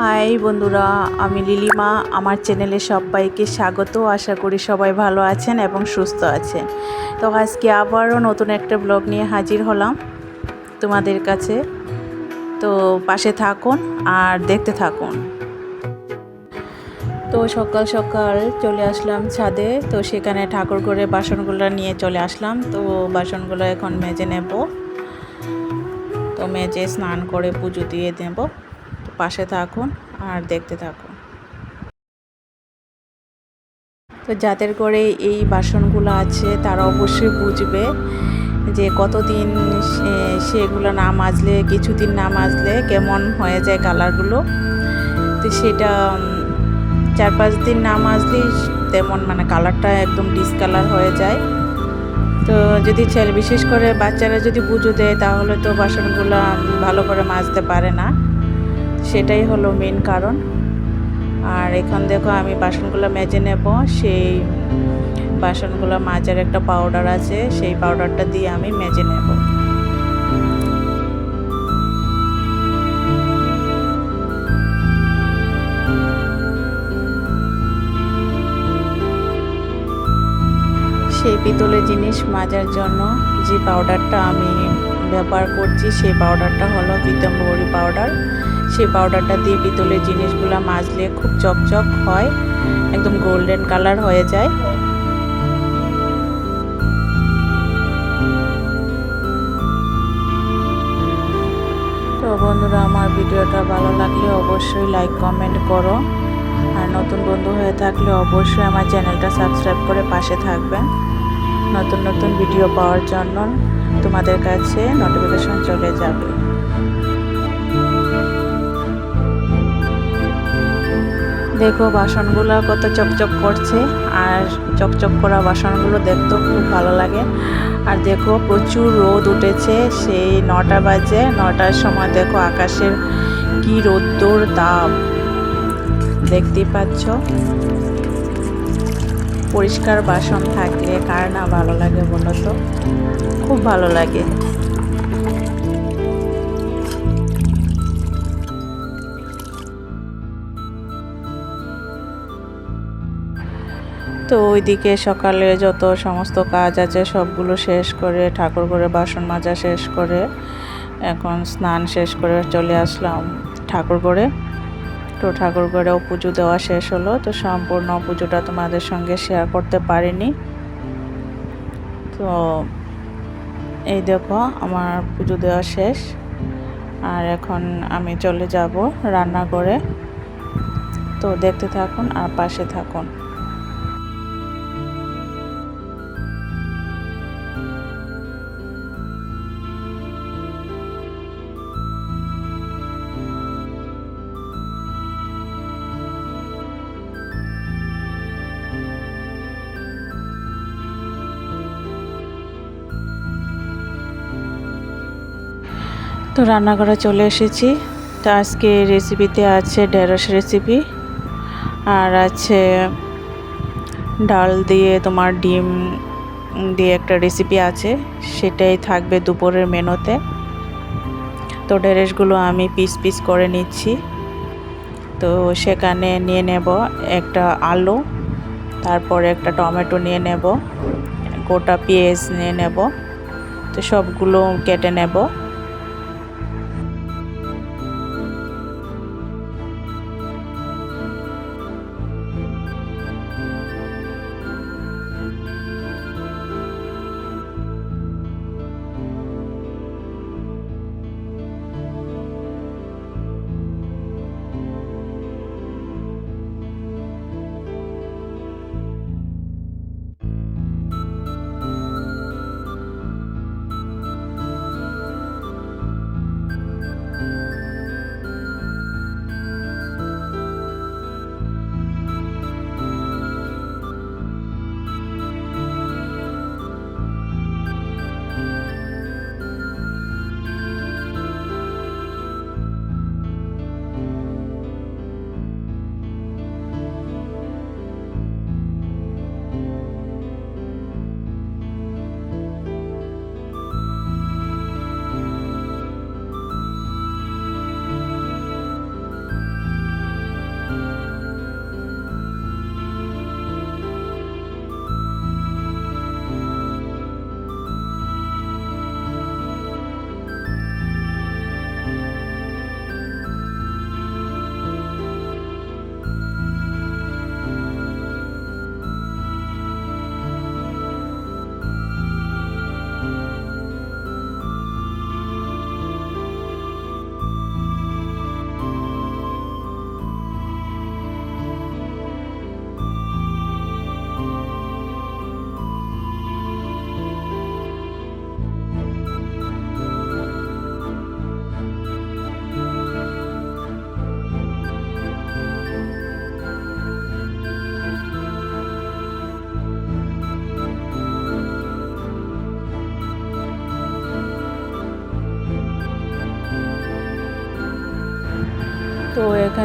High বন্ধুরা, আমি লিলিমা। আমার চ্যানেলে সবাইকে স্বাগত। আশা করি সবাই ভালো আছেন এবং সুস্থ আছেন। তো আজকে আবারও নতুন একটা ব্লগ নিয়ে হাজির হলাম তোমাদের কাছে। তো পাশে থাকুন আর দেখতে থাকুন। তো সকাল সকাল চলে আসলাম ছাদে। তো সেখানে ঠাকুর করে বাসনগুলো নিয়ে চলে আসলাম। তো বাসনগুলো এখন মেজে নেব। তো মেজে স্নান করে পুজো দিয়ে দেব। পাশে থাকুন আর দেখতে থাকুন। তো যাদের করে এই বাসনগুলো আছে, তারা অবশ্যই বুঝবে যে কতদিন সেগুলো না মাজলে, কিছুদিন না মাজলে কেমন হয়ে যায় কালারগুলো। তো সেটা চার পাঁচ দিন না মাজলেই তেমন মানে কালারটা একদম ডিসকালার হয়ে যায়। তো যদি ছেলে, বিশেষ করে বাচ্চারা যদি পুজো দেয়, তাহলে তো বাসনগুলো ভালো করে মাজতে পারে না। সেটাই হলো মেন কারণ। আর এখন দেখো আমি বাসনগুলো মেজে নেব, সেই বাসনগুলো মাজার একটা পাউডার আছে, সেই পাউডারটা দিয়ে আমি মেজে নেব। সেই পিতলের জিনিস মাজার জন্য যে পাউডারটা আমি ব্যবহার করছি, সেই পাউডারটা হলো পিতম্বরী পাউডার সেই পাউডারটা দিয়ে পিতলের জিনিসগুলো মাজলে খুব চকচক হয়, একদম গোল্ডেন কালার হয়ে যায়। তো বন্ধুরা, আমার ভিডিওটা ভালো লাগলে অবশ্যই লাইক কমেন্ট করো। আর নতুন বন্ধু হয়ে থাকলে অবশ্যই আমার চ্যানেলটা সাবস্ক্রাইব করে পাশে থাকবেন। নতুন নতুন ভিডিও পাওয়ার জন্য তোমাদের কাছে নোটিফিকেশন চলে যাবে। দেখো বাসনগুলো কত চকচক করছে আর চকচক করা বাসনগুলো দেখতেও খুব ভালো লাগে। আর দেখো প্রচুর রোদ উঠেছে, সেই নটা বাজে, নটার সময় দেখো আকাশের কি রোদ্দুর তাপ। দেখতেই পাচ্ছ? পরিষ্কার বাসন থাকলে কার না ভালো লাগে বলো তো? খুব ভালো লাগে। তো ওইদিকে সকালে যত সমস্ত কাজ আছে সবগুলো শেষ করে ঠাকুর করে বাসন মাজা শেষ করে এখন স্নান শেষ করে চলে আসলাম ঠাকুর করে তো ঠাকুর ঘরেও পুজো দেওয়া শেষ হলো, তো সম্পূর্ণ পুজোটা তোমাদের সঙ্গে শেয়ার করতে পারিনি। তো এই দেখো আমার পুজো দেওয়া শেষ, আর এখন আমি চলে যাব রান্না করে তো দেখতে থাকুন আর পাশে থাকুন। তো রান্নাঘরে চলে এসেছি। তো আজকে রেসিপিতে আছে ঢেঁড়স রেসিপি আর আছে ডাল দিয়ে তোমার ডিম দিয়ে একটা রেসিপি আছে, সেটাই থাকবে দুপুরের মেনুতে। তো ঢেঁড়সগুলো আমি পিস পিস করে নিচ্ছি। তো সেখানে নিয়ে নেব একটা আলু, তারপরে একটা টমেটো নিয়ে নেব, গোটা পেঁয়াজ নিয়ে নেব, তো সবগুলো কেটে নেব।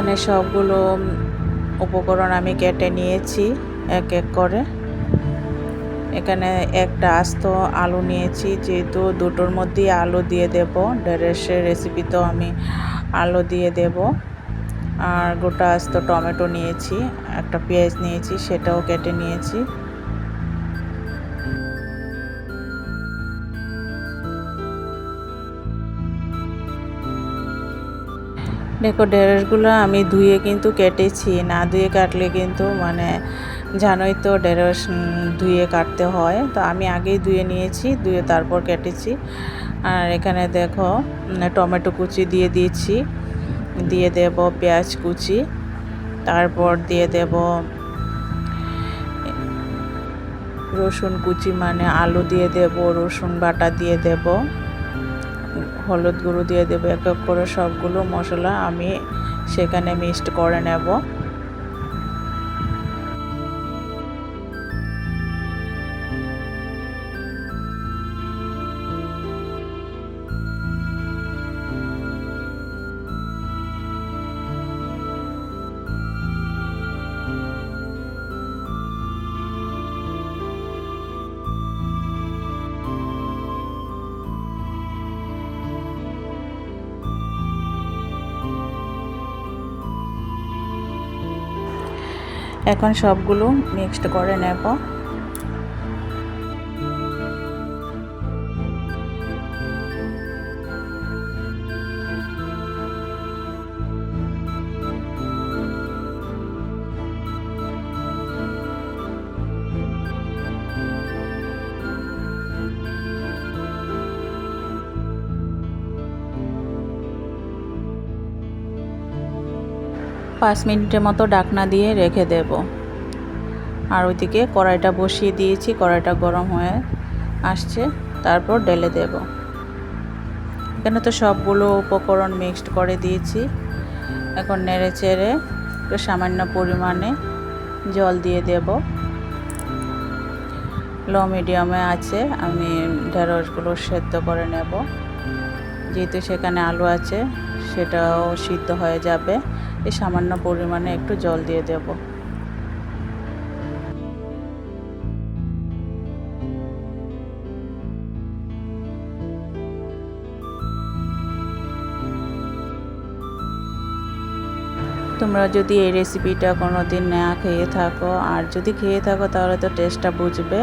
এখানে সবগুলো উপকরণ আমি কেটে নিয়েছি এক এক করে। এখানে একটা আস্ত আলু নিয়েছি, যেহেতু দুটোর মধ্যেই আলু দিয়ে দেব। রেসিপি রেসিপিতেও আমি আলু দিয়ে দেব। আর গোটা আস্ত টমেটো নিয়েছি, একটা পেঁয়াজ নিয়েছি, সেটাও কেটে নিয়েছি। দেখো ঢেঁড়সগুলো আমি ধুয়ে কিন্তু কেটেছি, না ধুয়ে কাটলে কিন্তু মানে জানোই তো ঢেঁড়স ধুয়ে কাটতে হয়। তো আমি আগেই ধুয়ে নিয়েছি, ধুয়ে তারপর কেটেছি। আর এখানে দেখো টমেটো কুচি দিয়ে দিয়েছি, দিয়ে দেব পেঁয়াজ কুচি, তারপর দিয়ে দেব রসুন কুচি মানে আলু দিয়ে দেব, রসুন বাটা দিয়ে দেব। হলুদ গুঁড়ো দিয়ে দেবো এক এক করে সবগুলো মশলা আমি সেখানে মিক্সড করে নেব। এখন সবগুলো মিক্সড করে নেব। পাঁচ মিনিটের মতো ডাকনা দিয়ে রেখে দেব। আর ওইদিকে কড়াইটা বসিয়ে দিয়েছি, কড়াইটা গরম হয়ে আসছে, তারপর ঢেলে দেব। এখানে তো সবগুলো উপকরণ মিক্সড করে দিয়েছি। এখন নেড়ে চেড়ে একটু সামান্য পরিমাণে জল দিয়ে দেব। লো মিডিয়ামে আছে, আমি ঢেঁড়সগুলো সেদ্ধ করে নেব। যেহেতু সেখানে আলু আছে, সেটাও সিদ্ধ হয়ে যাবে। এই সামান্য পরিমাণে একটু জল দিয়ে দেব। তোমরা যদি এই রেসিপিটা কোনো দিন না খেয়ে থাকো, আর যদি খেয়ে থাকো তাহলে তো টেস্টটা বুঝবে।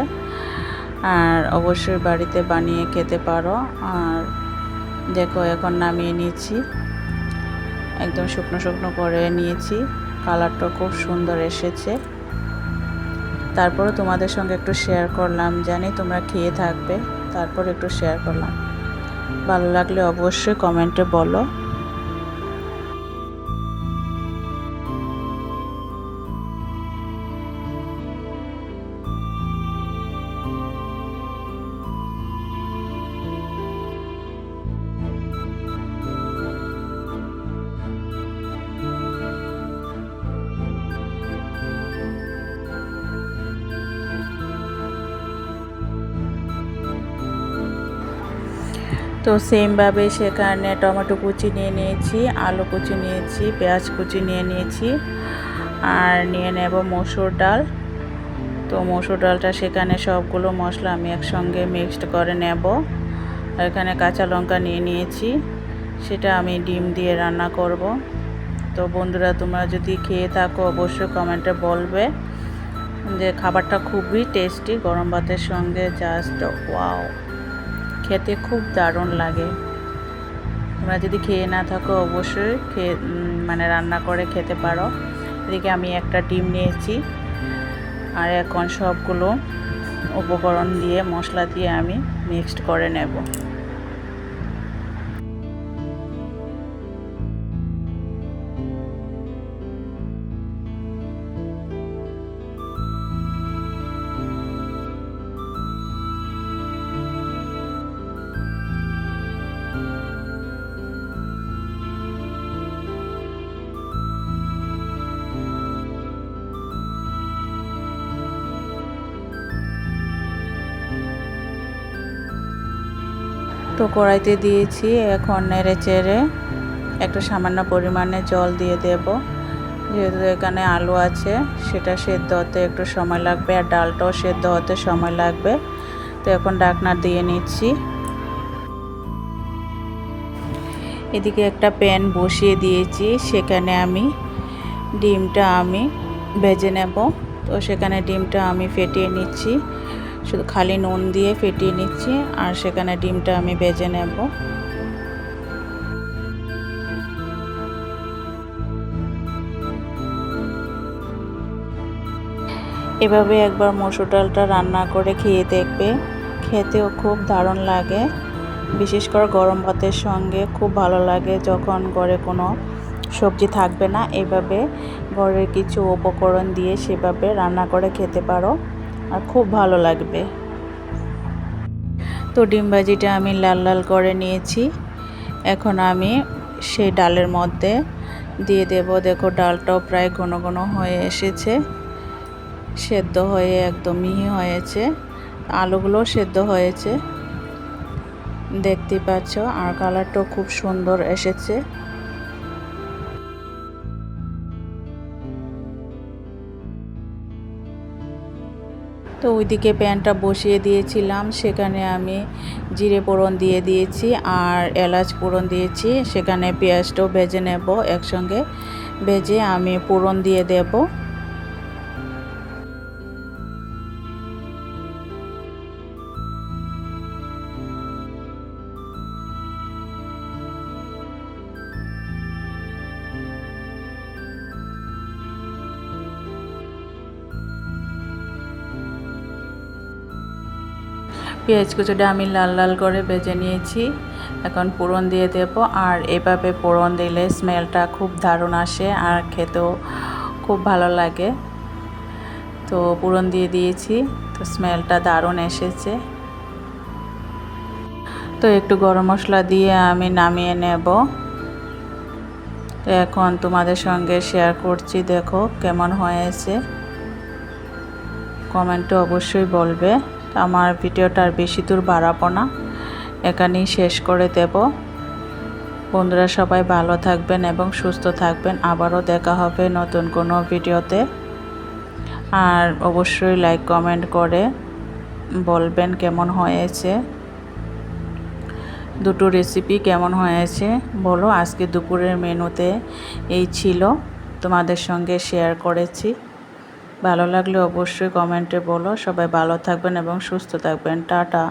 আর অবশ্যই বাড়িতে বানিয়ে খেতে পারো। আর দেখো, এখন নামিয়ে নিয়েছি একদম শুকনো শুকনো করে নিয়েছি। কালারটা খুব সুন্দর এসেছে। তারপরে তোমাদের সঙ্গে একটু শেয়ার করলাম, জানি তোমরা খেয়ে থাকবে, তারপর একটু শেয়ার করলাম। ভালো লাগলে অবশ্যই কমেন্টে বলো। তো সেমভাবে সেখানে টমেটো কুচি নিয়ে নিয়েছি, আলু কুচি নিয়েছি, পেঁয়াজ কুচি নিয়ে নিয়েছি আর নিয়ে নেব মসুর ডাল। তো মসুর ডালটা সেখানে সবগুলো মশলা আমি একসঙ্গে মিক্সড করে নেব। এখানে কাঁচা লঙ্কা নিয়ে নিয়েছি, সেটা আমি ডিম দিয়ে রান্না করব। তো বন্ধুরা, তোমরা যদি খেয়ে থাকো অবশ্যই কমেন্টে বলবে যে খাবারটা খুবই টেস্টি গরম ভাতের সঙ্গে জাস্ট ওয়াও খেতে খুব দারুণ লাগে। তোমরা যদি খেয়ে না থাকো, অবশ্যই খেয়ে মানে রান্না করে খেতে পারো। এদিকে আমি একটা ডিম নিয়েছি। আর এখন সবগুলো উপকরণ দিয়ে মশলা দিয়ে আমি মিক্সড করে নেব। তো কড়াইতে দিয়েছি এখন নেড়ে চেড়ে একটু সামান্য পরিমাণে জল দিয়ে দেব। যেহেতু এখানে আলু আছে, সেটা সেদ্ধ হতে একটু সময় লাগবে আর ডালটাও সেদ্ধ হতে সময় লাগবে। তো এখন ডাকনা দিয়ে নিচ্ছি। এদিকে একটা প্যান বসিয়ে দিয়েছি, সেখানে আমি ডিমটা আমি ভেজে নেব। তো সেখানে ডিমটা আমি ফেটিয়ে নিচ্ছি। শুধু খালি নুন দিয়ে ফেটিয়ে নিচ্ছি, আর সেখানে ডিমটা আমি বেজে নেব। এভাবে একবার মসুর ডালটা রান্না করে খেয়ে দেখবে। খেতেও খুব দারুণ লাগে। বিশেষ করে গরম ভাতের সঙ্গে খুব ভালো লাগে যখন ঘরে কোনো সবজি থাকবে না। এভাবে ঘরের কিছু উপকরণ দিয়ে সেভাবে রান্না করে খেতে পারো। আর খুব ভালো লাগবে। তো ডিম ভাজিটা আমি লাল লাল করে নিয়েছি। এখন আমি সেই ডালের মধ্যে দিয়ে দেব। দেখো ডালটাও প্রায় ঘন ঘন হয়ে এসেছে। সেদ্ধ হয়ে একদম মিহি হয়েছে। আলুগুলো সেদ্ধ হয়েছে। দেখতে পাচ্ছ, আর কালারটাও খুব সুন্দর এসেছে। তো ওইদিকে প্যানটা বসিয়ে দিয়েছিলাম। সেখানে আমি জিরে পোড়ন দিয়ে দিয়েছি আর এলাচ পোড়ন দিয়েছি। সেখানে পেঁয়াজটাও ভেজে নেব একসঙ্গে। ভেজে আমি পোড়ন দিয়ে দেবো। পেঁয়াজ কুচোটা আমি লাল লাল করে বেজে নিয়েছি। এখন পোড়ন দিয়ে দেব। আর এভাবে পোড়ন দিলে স্মেলটা খুব দারুণ আসে আর খেতেও খুব ভালো লাগে। তো পুরন দিয়ে দিয়েছি, তো স্মেলটা দারুণ এসেছে। তো একটু গরম মশলা দিয়ে আমি নামিয়ে নেব। তো এখন তোমাদের সঙ্গে শেয়ার করছি, দেখো কেমন হয়েছে। কমেন্টে অবশ্যই বলবে। আমার ভিডিওটা আর বেশি দূর বাড়াবো না। এখানেই শেষ করে দেব। বন্ধুরা সবাই ভালো থাকবেন এবং সুস্থ থাকবেন। আবারও দেখা হবে নতুন কোনো ভিডিওতে। আর অবশ্যই লাইক কমেন্ট করে বলবেন কেমন হয়েছে। দুটো রেসিপি কেমন হয়েছে বলো। আজকে দুপুরের মেনুতে এই ছিল। তোমাদের সঙ্গে শেয়ার করেছি। ভালো লাগলে অবশ্যই কমেন্টে বলো। সবাই ভালো থাকবেন এবং সুস্থ থাকবেন। টাটা।